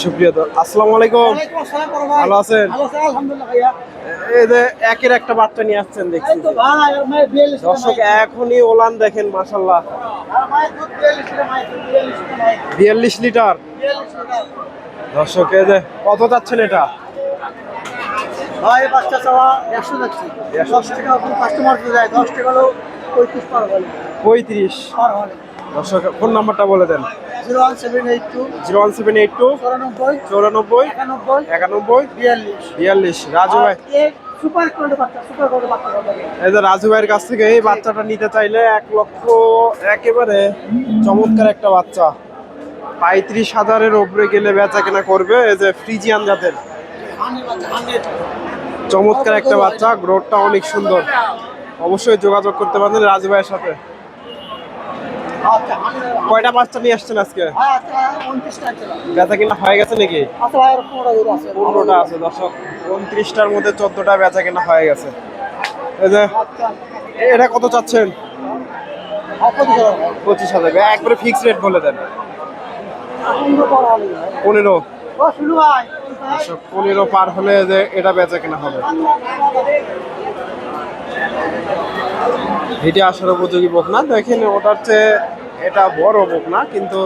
সুপ্রিয় দর- আসসালামু আলাইকুম। ভালো আছেন? এই যে একের একটা বাচ্চা নিয়ে আসছেন দেখছি। দর্শক এখনই ওলান দেখেন মাসাল্লাহ বিয়াল্লিশ লিটার। দর্শক এই যে কত যাচ্ছেন এটা? বাচ্চা চাওয়া একশো যাচ্ছি দশ টাকা কাস্টমার যায় দশ টাকা পঁয়ত্রিশ পার হলে। পঁয়ত্রিশ। দর্শক ফোন নাম্বারটা বলে দেন। Zero one seven eight two zero one seven eight two চুরানব্বই চৌরানব্বই একানব্বই একানব্বই বিয়াল্লিশ। বিয়াল্লিশ। রাজু ভাই। সুপার কোয়ালিটি বাচ্চা সুপার কোয়ালিটি বাচ্চা এই যে রাজু ভাইয়ের কাছ থেকে এই বাচ্চাটা নিতে চাইলে এক লক্ষ একেবারে চমৎকার একটা বাচ্চা। পঁয়ত্রিশ হাজারের ওপরে গেলে বেচা কেনা করবে এই যে ফ্রিজিয়ান জাতের। চমৎকার একটা বাচ্চা গ্রোথটা অনেক সুন্দর। অবশ্যই যোগাযোগ করতে পারেন রাজু ভাইয়ের সাথে। কয়টা বাচ্চা নিয়ে আসছেন আজকে? আচ্ছা ছিল বেচা কিনা হয়ে গেছে নাকি? আচ্ছা পনেরোটা আছে। দর্শক উনত্রিশটার মধ্যে চোদ্দটা বেচা কেনা হয়ে গেছে। এই যে আচ্ছা। এটা কত চাচ্ছেন? পঁচিশ হাজার। একবারে ফিক্স রেট বলে দেন। পনেরো পনেরো? পার হলে যে এটা বেচা কেনা হবে। এটা আসার উপযোগী বকনা দেখেন ওটার চেয়ে এটা বড় বকনা কিন্তু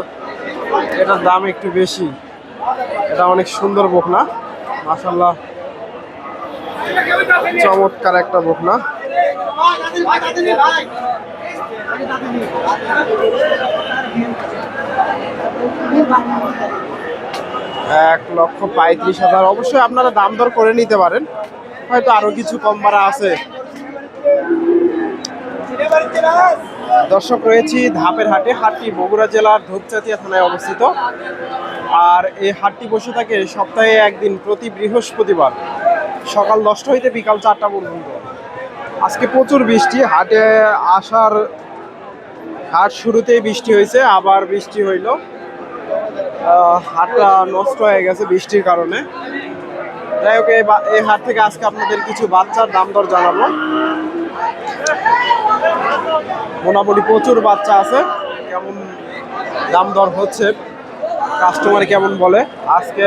এটার দাম একটু বেশি। এটা অনেক সুন্দর বকনা মাসাল্লাহ চমৎকার একটা বকনা এক লক্ষ পঁয়ত্রিশ হাজার। অবশ্যই আপনারা দাম দর করে নিতে পারেন। হয়তো আরও কিছু কম বাড়া আছে। দর্শক রয়েছি ধাপের হাটে, হাটটি বগুড়া জেলার ধূপচাতিয়া থানায় অবস্থিত। আর এই হাটটি বসে থাকে সপ্তাহে একদিন প্রতি বৃহস্পতিবার। সকাল দশটা হইতে বিকাল চারটা পর্যন্ত। আজকে প্রচুর বৃষ্টি, হাটে আসার হাট শুরুতেই বৃষ্টি হয়েছে, আবার বৃষ্টি হইল। হাটটা নষ্ট হয়ে গেছে বৃষ্টির কারণে। যাই হোক এই হাট থেকে আজকে আপনাদের কিছু বাচ্চার দাম দর জানাব। মোটামুটি প্রচুর বাচ্চা আছে। কেমন দাম দর হচ্ছে কাস্টমার কেমন বলে? আজকে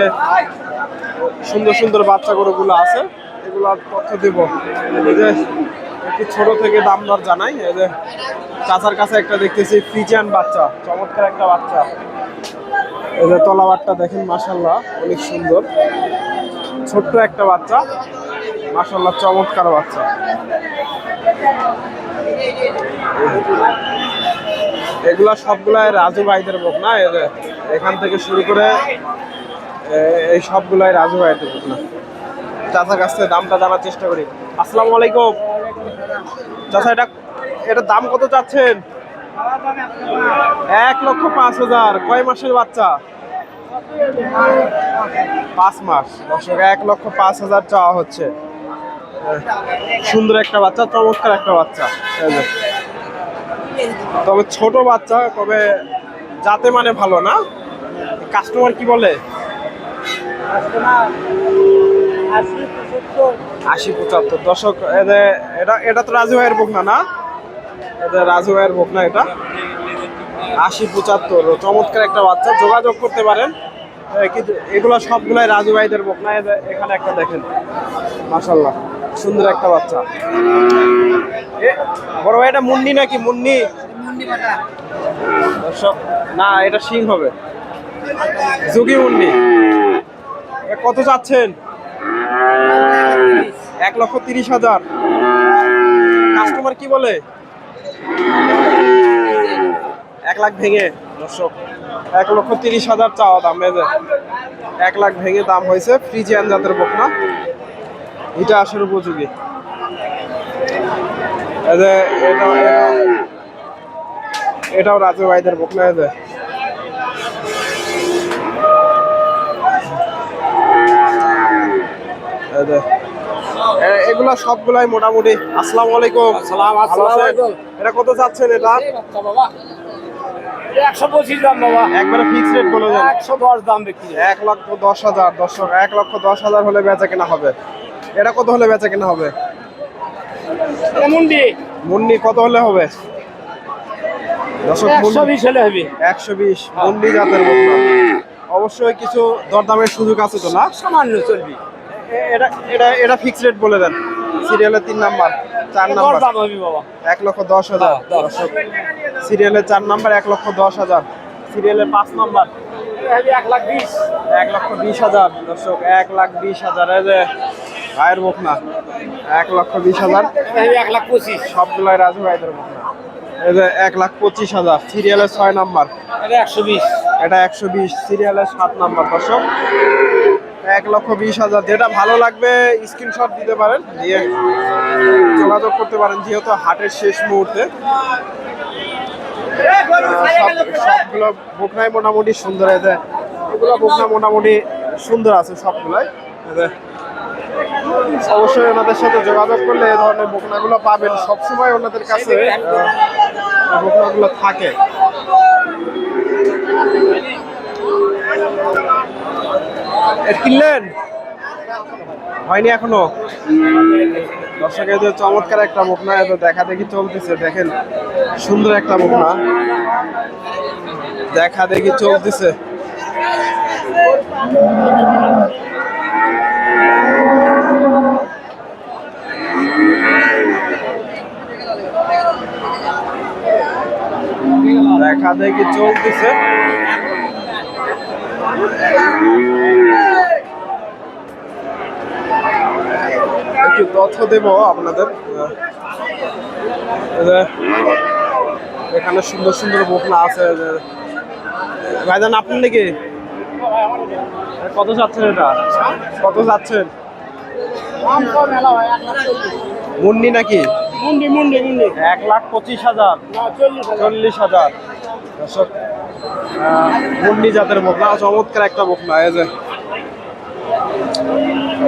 সুন্দর সুন্দর বাচ্চা গরুগুলো আছে এগুলো তথ্য দিব। এই যে একটু ছোট থেকে দাম দর জানাই, এই যে চাচার কাছে একটা দেখতেছি, ফিজিয়ান বাচ্চা, চমৎকার একটা বাচ্চা। এই যে তলাবারটা দেখেন মাসাল্লাহ অনেক সুন্দর। ছোট্ট একটা বাচ্চা মাসাল্লাহ চমৎকার বাচ্চা। এগুলা সবগুলাই রাজু ভাইদের বুক না? এখান থেকে শুরু করে এই সবগুলাই রাজু ভাইদের বুক না? চাচার কাছ থেকে দামটা জানার চেষ্টা করি। আসসালামু আলাইকুম। চাচা, এটা এটার দাম কত চাচ্ছেন? এক লক্ষ পাঁচ হাজার। কয় মাসের বাচ্চা? পাঁচ মাস। দর্শক, এক লক্ষ পাঁচ হাজার চাওয়া হচ্ছে। সুন্দর একটা বাচ্চা, চমৎকার একটা বাচ্চা। তবে ছোট বাচ্চা, তবে যাতে মানে ভালো, না? কাস্টমার কি বলে? আশি পঁচাত্তর। দর্শক এটা এটা তো রাজু ভাইয়ের বুক না? না এটা রাজু ভাইয়ের বুক না এটা। আশি পঁচাত্তর। চমৎকার একটা বাচ্চা। যোগাযোগ করতে পারেন। কিন্তু এগুলো সবগুলাই রাজু ভাইদের বুক না এদের- এখানে একটা দেখেন। মাসাল্লাহ সুন্দর একটা বাচ্চা। বড় ভাই, এটা মুন্নি নাকি? মুন্নি? দর্শক, না, এটা সিং হবে। যোগী মুন্নি। কত চাচ্ছেন? এক লক্ষ তিরিশ হাজার। কাস্টমার কি বলে? এক লাখ ভেঙে, দর্শক। এক লক্ষ তিরিশ হাজার চাওয়া দাম এক লাখ ভেঙে দাম হয়েছে ফ্রিজিয়ান জাতের বকনা। এটা আসার উপযোগী। এটাও রাজু ভাইদের বকনা এই যে? এই যে এ- এগুলা সবগুলাই মোটামুটি আসসালামু আলাইকুম। আসসালাম। এটা কত চাচ্ছেন এটা? একশো পঁচিশ দাম বাবা। একবারে ফিক্স রেট বলে একশো দশ দাম বিক্রি। এক লক্ষ দশ হাজার দর্শক এক লক্ষ দশ হাজার হলে বেচা কেনা হবে। এটা কত হলে বেচা কেনা হবে? মুন্ডি। মুন্নি কত হলে হবে? একশো বিশ হলে হবে। একশো বিশ মুন্ডি জাতের বকনা অবশ্যই কিছু দরদামের সুযোগ আছে তো না? সামান্য চলবি। এটা এটা এটা ফিক্স রেট বলে দেন। সিরিয়ালের তিন নাম্বার চার নাম্বার। এক লক্ষ দশ হাজার। হ্যাঁ, সিরিয়ালের চার নাম্বার এক লক্ষ দশ হাজার। সিরিয়ালের পাঁচ নাম্বার। এক লাখ বিশ। এক লক্ষ বিশ হাজার। দর্শক এক লাখ বিশ হাজার। ভাইয়ের মুখ না এক লক্ষ বিশ হাজার। এক লাখ পঁচিশ। সবগুলাই রাজু ভাইদের মুখ না। এই যে এক লাখ পঁচিশ হাজার সিরিয়ালের ছয় নাম্বার। এটা একশো বিশ। এটা একশো বিশ সিরিয়ালের সাত নাম্বার দর্শক। এক লক্ষ বিশ হাজার যেটা ভালো লাগবে স্ক্রিনশট দিতে পারেন দিয়ে যোগাযোগ করতে পারেন যেহেতু হাটের শেষ মুহূর্তে। সবগুলো বোকনাই মোটামুটি সুন্দর এতে এগুলো বোকনা মোটামুটি সুন্দর আছে সবগুলাই। অবশ্যই ওনাদের সাথে যোগাযোগ করলে এ ধরনের বোকনাগুলো পাবেন সবসময় ওনাদের কাছে। বোকনাগুলো থাকে। কিনলেন? হয়নি এখনও? দর্শকের যে চমৎকার একটা বকনা এত দেখা দেখি চলতেছে, দেখেন। সুন্দর একটা বকনা। দেখা দেখি চলতেছে। দেখা দেখি চলতেছে একটু তথ্য দেব আপনাদের। এখানে সুন্দর সুন্দর বকনা আছে ভাইজান আপনি নাকি? কত যাচ্ছেন এটা? কত যাচ্ছেন? মুন্নি নাকি? মুন্ডি মুন্ডি মুন্ডি। এক লাখ পঁচিশ হাজার। চল্লিশ হাজার। দর্শক আহ, জাতের বকনা চমৎকার একটা বকনা এই যে।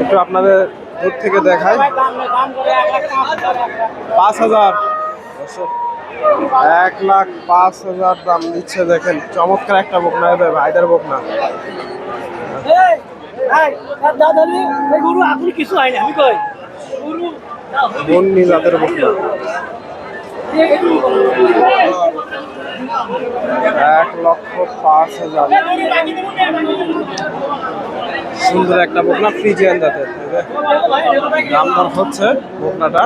একটু আপনাদের দূর থেকে দেখায় পাঁচ হাজার। এক লাখ পাঁচ হাজার দাম দিচ্ছে দেখেন চমৎকার একটা বকনা এদের ভাইদের বকনা। দাদারি, গরু আপনি কিছু হয়নি আমি কই? বন্নি জাতের বকনা এক লক্ষ পাঁচ হাজার। সুন্দর একটা বকনা ফ্রিজিয়ান জাতের দাম দর হচ্ছে বকনাটা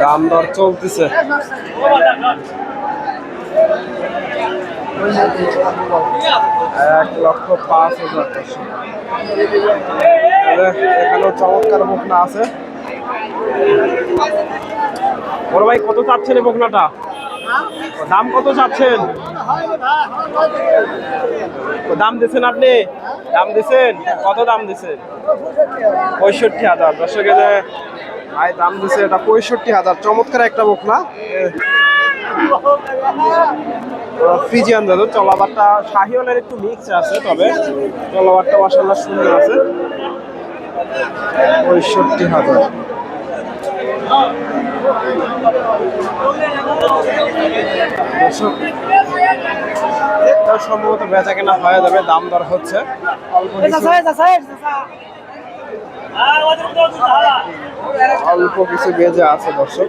দাম দর চলতেছে। এক লক্ষ পাঁচ হাজার পাঁচশো। এখানেও চমৎকার বকনা আছে। বড় ভাই, কত চাচ্ছেন এই বকনাটা? দাম কত চাচ্ছেন? দাম দিচ্ছেন আপনি? দাম দিচ্ছেন কত দাম দিচ্ছেন পঁয়ষট্টি হাজার। দর্শকে ভাই, দাম দিচ্ছে এটা পঁয়ষট্টি হাজার। চমৎকার একটা বকনা। ফ্রিজিয়ান দাদু চলাবারটা শাহিওয়ালের একটু মিক্স আছে তবে চলাবারটা মাসাল্লাহ সুন্দর আছে। পঁয়ষট্টি হাজার। সম্ভবত বেচা কেনা হয়ে যাবে দাম দর হচ্ছে। অল্প কিছু বেজে আছে দর্শক।